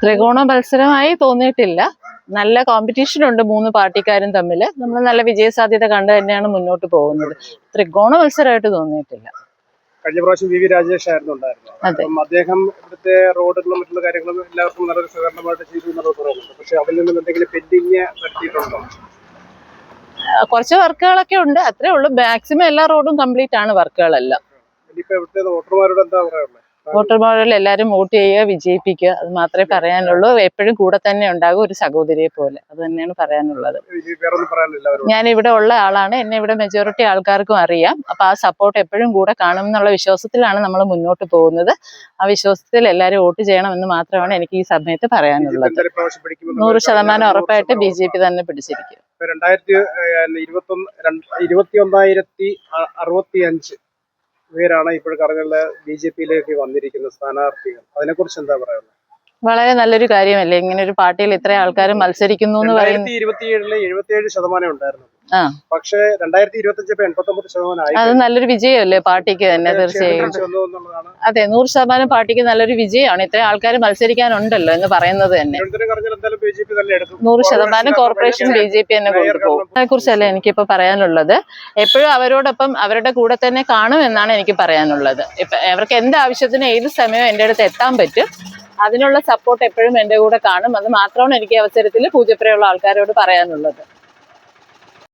ത്രികോണ മത്സരമായി തോന്നിയിട്ടില്ല. നല്ല കോമ്പറ്റീഷൻ ഉണ്ട് മൂന്ന് പാർട്ടിക്കാരും തമ്മിൽ. നമ്മൾ നല്ല വിജയസാധ്യത കണ്ടു തന്നെയാണ് മുന്നോട്ട് പോകുന്നത്. ത്രികോണ മത്സരമായിട്ട് തോന്നിയിട്ടില്ല. കഴിഞ്ഞ പ്രാവശ്യം വി വി രാജേഷ് ആയിരുന്നു ഉണ്ടായിരുന്നത്. അദ്ദേഹം ഇവിടുത്തെ റോഡുകളും മറ്റുള്ള കാര്യങ്ങളും എല്ലാവർക്കും നല്ലൊരു സഹകരണമായിട്ട് ചെയ്തു എന്നുള്ളത് പറയുന്നുണ്ട് പക്ഷെ അതിൽ നിന്നും എന്തെങ്കിലും പെൻഡിങ് വരുത്തിയിട്ടുണ്ടോ? കുറച്ച് വർക്കുകളൊക്കെ ഉണ്ട്. അത്രേ ഉള്ളൂ. മാക്സിമം എല്ലാ റോഡും കംപ്ലീറ്റ് ആണ് വർക്കുകളെല്ലാം. ഇനിയിപ്പോ ഇവിടുത്തെ വോട്ടർമാരോട് എന്താ പറയാനുള്ളത്? വോട്ടർമാരിൽ എല്ലാവരും വോട്ട് ചെയ്യുക വിജയിപ്പിക്കുക അത് മാത്രമേ പറയാനുള്ളൂ. എപ്പോഴും കൂടെ തന്നെ ഉണ്ടാകും ഒരു സഹോദരിയെ പോലെ. അത് തന്നെയാണ് പറയാനുള്ളത്. ഞാൻ ഇവിടെ ഉള്ള ആളാണ്. എന്നെ ഇവിടെ മെജോറിറ്റി ആൾക്കാർക്കും അറിയാം. അപ്പൊ ആ സപ്പോർട്ട് എപ്പോഴും കൂടെ കാണും എന്നുള്ള വിശ്വാസത്തിലാണ് നമ്മൾ മുന്നോട്ട് പോകുന്നത്. ആ വിശ്വാസത്തിൽ എല്ലാവരും വോട്ട് ചെയ്യണമെന്ന് മാത്രമാണ് എനിക്ക് ഈ സമയത്ത് പറയാനുള്ളത്. നൂറ് ശതമാനം ഉറപ്പായിട്ട് ബി ജെ പി തന്നെ പിടിച്ചിരിക്കും. ഇപ്പൊ രണ്ടായിരത്തി ഇരുപത്തി ഇരുപത്തി ഒന്നായിരത്തി അറുപത്തി അഞ്ച് പേരാണ് ഇപ്പോൾ കറങ്ങളിൽ ബി ജെ പിയിലേക്ക് വന്നിരിക്കുന്ന സ്ഥാനാർത്ഥികൾ. അതിനെക്കുറിച്ച് എന്താ പറയുന്നത് വളരെ നല്ലൊരു കാര്യമല്ലേ? ഇങ്ങനെ ഒരു പാർട്ടിയിൽ ഇത്ര ആൾക്കാർ മത്സരിക്കുന്നു എന്ന് പറയുന്നത് ശതമാനം ഉണ്ടായിരുന്നു. പക്ഷേ രണ്ടായിരത്തി ഇരുപത്തി ശതമാനം അത് നല്ലൊരു വിജയമല്ലേ പാർട്ടിക്ക് തന്നെ തീർച്ചയായും. അതെ നൂറ് ശതമാനം പാർട്ടിക്ക് നല്ലൊരു വിജയമാണ്. ഇത്രയും ആൾക്കാർ മത്സരിക്കാനുണ്ടല്ലോ എന്ന് പറയുന്നത് തന്നെ. നൂറ് ശതമാനം കോർപ്പറേഷൻ ബി ജെ പി തന്നെ കൊണ്ടുപോകും. അതിനെ കുറിച്ചല്ല എനിക്കിപ്പോ പറയാനുള്ളത്? എപ്പോഴും അവരോടൊപ്പം അവരുടെ കൂടെ തന്നെ കാണും എന്നാണ് എനിക്ക് പറയാനുള്ളത്. ഇപ്പൊ അവർക്ക് എന്ത് ആവശ്യത്തിന് ഏത് സമയവും എന്റെ അടുത്ത് എത്താൻ പറ്റും അതിനുള്ള സപ്പോർട്ട് എപ്പോഴും എന്റെ കൂടെ കാണും. അത് മാത്രമാണ് എനിക്ക് അവസരത്തിൽ പൂജപ്പുരയുള്ള ആൾക്കാരോട് പറയാനുള്ളത്.